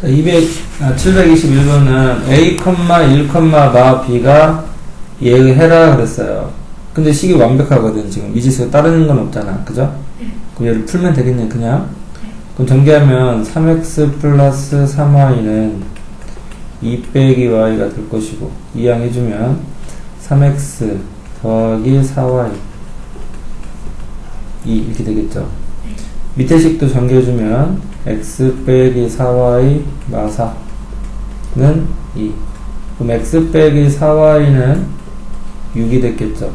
자, 200, 아, 721번은 A, 1, 마, B가 예해라 그랬어요. 근데 식이 완벽하거든, 지금. 미지수 따르는 건 없잖아. 그죠? 그럼 얘를 풀면 되겠네, 그냥. 그럼 전개하면 3x 플러스 3y는 2 빼기 y가 될 것이고, 이항해주면 3x 더하기 4y 2 이렇게 되겠죠. 밑에 식도 전개해주면 x 빼기 4y 마사는 2 그럼 x 빼기 4y는 6이 됐겠죠.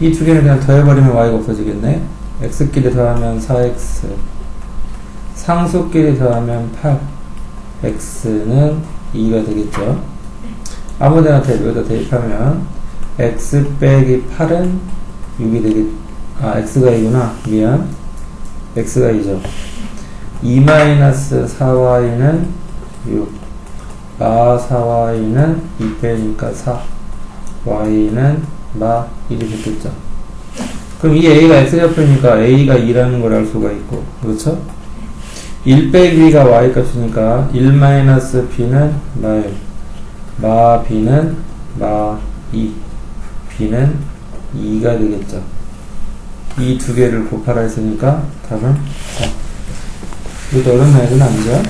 이 두 개는 그냥 더해버리면 y가 없어지겠네. X끼리 더하면 4x 상수끼리 더하면 8 x는 2가 되겠죠. 아무데나 대, 여기다 대입하면 x 빼기 8은 6이 되겠 아 x가 2구나. 미안 x가 2죠 2 마이너스 4y는 6 마 4y는 2 빼니까 4 y는 마 1이 됐겠죠. 그럼 이 a가 x좌표니까 a가 2라는 걸 알 수가 있고 그렇죠? 1 빼기 가 y 값이니까 1 마이너스 b는 마 1, 마 b는 마 2, b는 2가 되겠죠 이 두 개를 곱하라 했으니까 답은 4 이것도 어렵나 이건 아니죠?